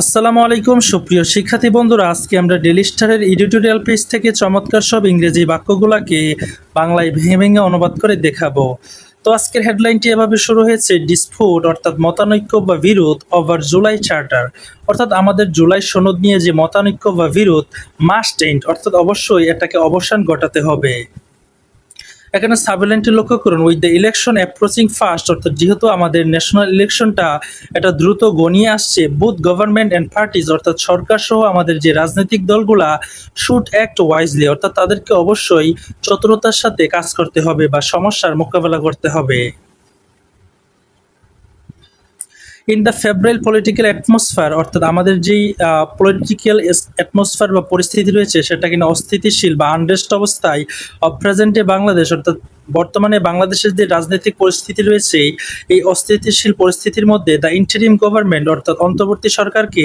আসসালামু আলাইকুম, সুপ্রিয় শিক্ষার্থী বন্ধুরা, আজকে আমরা ডেলি স্টারের এডিটোরিয়াল পেজ থেকে চমৎকার সব ইংরেজি বাক্যগুলোকে বাংলায় ভেঙে ভেঙে অনুবাদ করে দেখাবো। তো আজকের হেডলাইনটি এভাবে শুরু হয়েছে ডিসপুট অর্থাৎ মতানৈক্য বা বিরোধ ওভার জুলাই চার্টার অর্থাৎ আমাদের জুলাই সনদ নিয়ে যে মতানৈক্য বা বিরোধ মাস্ট এন্ড অর্থাৎ অবশ্যই এটাকে অবসান ঘটাতে হবে। এখানে সাবলেন্টটি লক্ষ্য করুন with the election approaching fast অর্থাৎ যেহেতু আমাদের ন্যাশনাল ইলেকশনটা এটা দ্রুত গনিয়ে আসছে বুথ গভর্নমেন্ট অ্যান্ড পার্টিজ অর্থাৎ সরকার সহ আমাদের যে রাজনৈতিক দলগুলা শুট অ্যাক্ট ওয়াইজলি অর্থাৎ তাদেরকে অবশ্যই চতুরতার সাথে কাজ করতে হবে বা সমস্যার মোকাবেলা করতে হবে। In the febrile political atmosphere অর্থাৎ আমাদের যেই পলিটিক্যাল অ্যাটমসফিয়ার বা পরিস্থিতি রয়েছে, সেটা কিনা অস্থিতিশীল বা আনরেস্ট অবস্থায় অফ প্রেজেন্টে বাংলাদেশ, অর্থাৎ বর্তমানে বাংলাদেশের যে রাজনৈতিক পরিস্থিতি রয়েছে, এই অস্থিতিশীল পরিস্থিতির মধ্যে দ্য ইন্টারিম গভর্নমেন্ট অর্থাৎ অন্তর্বর্তী সরকারকে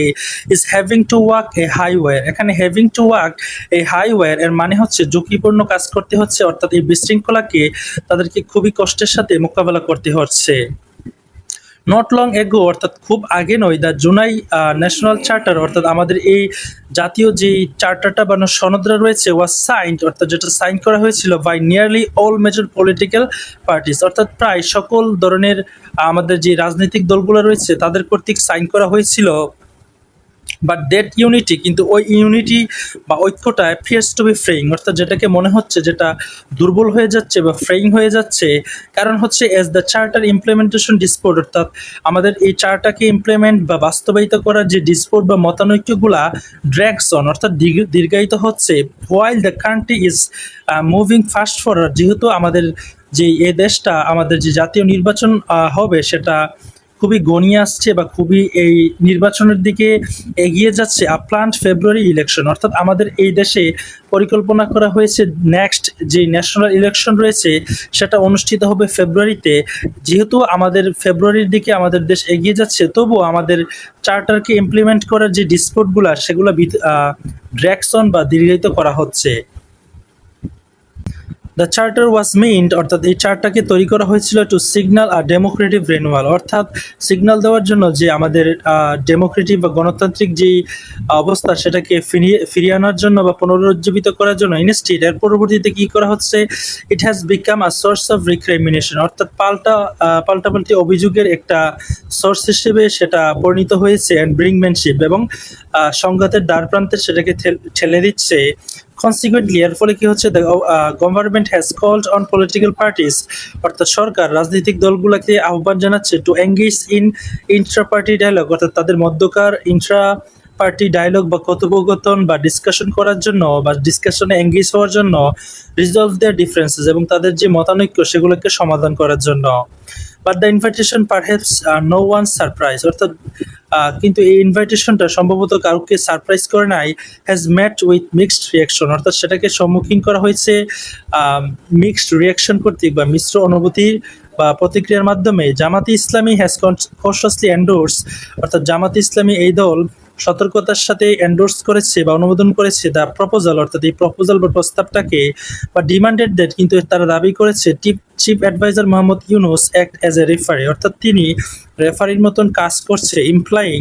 is having to work a highway এখানে having to work a highway এর মানে হচ্ছে ঝুঁকিপূর্ণ কাজ করতে হচ্ছে, অর্থাৎ এই বিশৃঙ্খলাকে তাদেরকে খুবই কষ্টের সাথে মোকাবেলা করতে হচ্ছে। নট লং এগো অর্থাৎ খুব আগে নয় দ্য জুনাই ন্যাশনাল চার্টার অর্থাৎ আমাদের এই জাতীয় যে চার্টারটা বা সনদরা রয়েছে ওয়া সাইন অর্থাৎ যেটা সাইন করা হয়েছিল by nearly all major political parties অর্থাৎ প্রায় সকল ধরনের, আমাদের যে রাজনৈতিক দলগুলো রয়েছে, তাদের কর্তৃক সাইন করা হয়েছিল বাট দ্যাট ইউনিটি কিন্তু ওই ইউনিটি বা ঐক্যটা অ্যাপিয়ার্স টু বি ফ্রেইং অর্থাৎ যেটাকে মনে হচ্ছে যেটা দুর্বল হয়ে যাচ্ছে বা ফ্রেইং হয়ে যাচ্ছে, কারণ হচ্ছে as the charter implementation dispute অর্থাৎ আমাদের এই চার্টাকে ইমপ্লিমেন্ট বা বাস্তবায়িত করার যে ডিসপোর্ট বা মতানৈক্যগুলা ড্র্যাগস অন অর্থাৎ দীর্ঘায়িত হচ্ছে while the country is moving fast forward যেহেতু আমাদের যে এ দেশটা, আমাদের যে জাতীয় নির্বাচন হবে, সেটা খুবই গনিয়ে আসছে বা খুবই এই নির্বাচনের দিকে এগিয়ে যাচ্ছে আ প্লান্ট ফেব্রুয়ারি ইলেকশন অর্থাৎ আমাদের এই দেশে পরিকল্পনা করা হয়েছে নেক্সট যে ন্যাশনাল ইলেকশন রয়েছে, সেটা অনুষ্ঠিত হবে ফেব্রুয়ারিতে যেহেতু আমাদের ফেব্রুয়ারির দিকে আমাদের দেশ এগিয়ে যাচ্ছে, তবুও আমাদের চার্টারকে ইমপ্লিমেন্ট করার যে ডিসপোর্টগুলো সেগুলো ড্র্যাকসন বা দীর্ঘায়িত করা হচ্ছে। দ্য চার্টার ওয়াজ মিন্ট অর্থাৎ এই চার্টটাকে তৈরি করা হয়েছিল to signal our democratic renewal অর্থাৎ সিগন্যাল দেওয়ার জন্য যে আমাদের ডেমোক্রেটিভ বা গণতান্ত্রিক যে অবস্থা সেটাকে ফিরিয়ে ফিরিয়ে আনার জন্য বা পুনরুজ্জীবিত করার জন্য ইনস্টিট এর পরবর্তীতে কী করা হচ্ছে? It has become a source of recrimination অর্থাৎ পাল্টা পাল্টাপাল্টি অভিযোগের একটা সোর্স হিসেবে সেটা পরিণত হয়েছে অ্যান্ড ব্রিংম্যানশিপ এবং সংঘাতের দ্বার প্রান্তে সেটাকে ঠেলে দিচ্ছে কনসিকুয়েন্টলি এর ফলে কি হচ্ছে? Government has called on political parties অর্থাৎ সরকার, রাজনৈতিক দলগুলোকে আহ্বান জানাচ্ছে to engage in intra party dialogue অর্থাৎ তাদের মধ্যকার ইন্ট্রা পার্টি ডায়লগ বা কথোপকথন বা ডিসকাশন করার জন্য বা ডিসকাশনে এঙ্গেজ হওয়ার জন্য রিজলভ দেয়ার ডিফারেন্সেস এবং তাদের যে মতানৈক্য, সেগুলোকে সমাধান করার জন্য। But the invitation perhaps no one surprise অর্থাৎ কিন্তু এই ইনভাইটেশনটা সম্ভবত কাউকে সারপ্রাইজ করে নাই has met with mixed reaction অর্থাৎ সেটাকে সম্মুখীন করা হয়েছে মিক্সড রিয়াকশন কর্তৃক বা মিশ্র অনুভূতির বা প্রতিক্রিয়ার মাধ্যমে। জামাতি ইসলামী হ্যাজ কনসিয়াসলি এন্ডোর্স অর্থাৎ জামাতি ইসলামী এই দল সতর্কতার সাথে এন্ডোর্স করেছে বা অনুমোদন করেছে দ্য প্রপোজাল অর্থাৎ এই প্রপোজাল বা প্রস্তাবটাকে, বা ডিমান্ডেড দ্যাট কিন্তু তারা দাবি করেছে, টিপ chief adviser Muhammad Yunus act as a referee অর্থাৎ তিনি রেফারির মতন কাজ করছে ইমপ্লাইং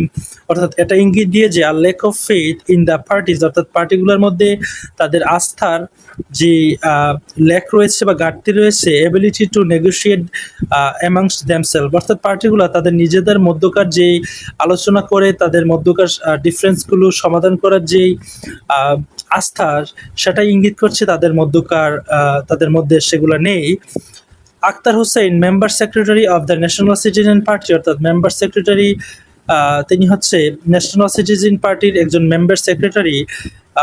অর্থাৎ এটা ইঙ্গিত দিয়ে যে a lack of faith in the parties অর্থাৎ পার্টিগুলোর মধ্যে তাদের আস্থার যে লেক রয়েছে বা ঘাটতি রয়েছে ability to negotiate amongst themselves অর্থাৎ পার্টিগুলো তাদের নিজেদের মধ্যকার যে আলোচনা করে, তাদের মধ্যকার ডিফারেন্সগুলো সমাধান করার যেই আস্থা, সেটাই ইঙ্গিত করছে তাদের মধ্যকার তাদের মধ্যে সেগুলো নেই। Akhtar Hossain, member secretary of the National Citizen Party, অর্থাৎ মেম্বার সেক্রেটারি তিনি হচ্ছে ন্যাশনাল সিটিজেন পার্টির একজন member secretary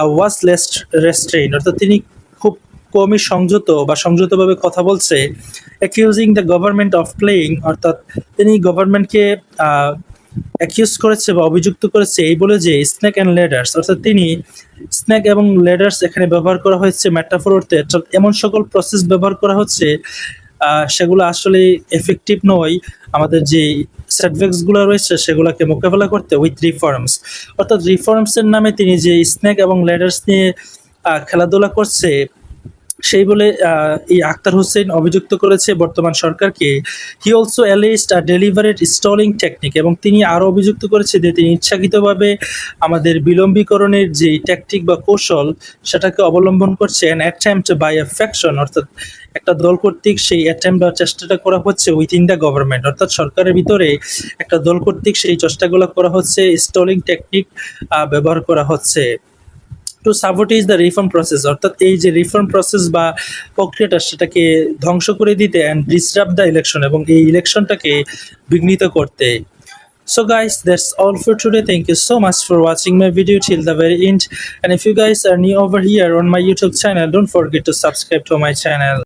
was least restrain. অর্থাৎ তিনি খুব কমই সংযত বা সংযতভাবে কথা বলছে accusing the government of playing অর্থাৎ তিনি গভর্নমেন্টকে অ্যাকিউজ করেছে বা অভিযুক্ত করেছে এই বলে যে স্নেক অ্যান্ড লেডার্স অর্থাৎ তিনি স্নেক এবং লেডার্স এখানে ব্যবহার করা হয়েছে মেটাফোর অর্থে এমন সকল প্রসেস ব্যবহার করা হচ্ছে সেগুলো আসলে এফেক্টিভ নয়। আমাদের যে সেটব্যাকসগুলো রয়েছে, সেগুলোকে মোকাবেলা করতে উইথ রিফর্মস অর্থাৎ রিফর্মসের নামে তিনি যে স্নেক এবং লেডার্স নিয়ে খেলাধুলা করছে সেই বলে এই আক্তার হোসেন অভিযুক্ত করেছে বর্তমান সরকারকে। হি অলসো অ্যালিস্ট আর ডেলিভারেড স্টলিং টেকনিক এবং তিনি আরও অভিযুক্ত করেছে যে তিনি ইচ্ছাকৃতভাবে আমাদের বিলম্বীকরণের যে ট্যাকটিক বা কৌশল, সেটাকে অবলম্বন করছে and attempt by a faction অর্থাৎ একটা দল কর্তৃক সেই অ্যাটেম্প বা চেষ্টাটা করা হচ্ছে উইথিন দ্য গভর্নমেন্ট অর্থাৎ সরকারের ভিতরে একটা দল কর্তৃক সেই চেষ্টাগুলো করা হচ্ছে স্টলিং টেকনিক ব্যবহার করা হচ্ছে। To sabotage the reform process অর্থাৎ এই যে রিফর্ম প্রসেস বা প্রক্রিয়াটা সেটাকে ধ্বংস করে দিতে অ্যান্ড ডিস্টার্ব দ্য ইলেকশন এবং এই ইলেকশনটাকে বিঘ্নিত করতে So guys, that's all for today. Thank you so much for watching my video till the very end. And if you guys are new over here on my YouTube channel, don't forget to subscribe to my channel.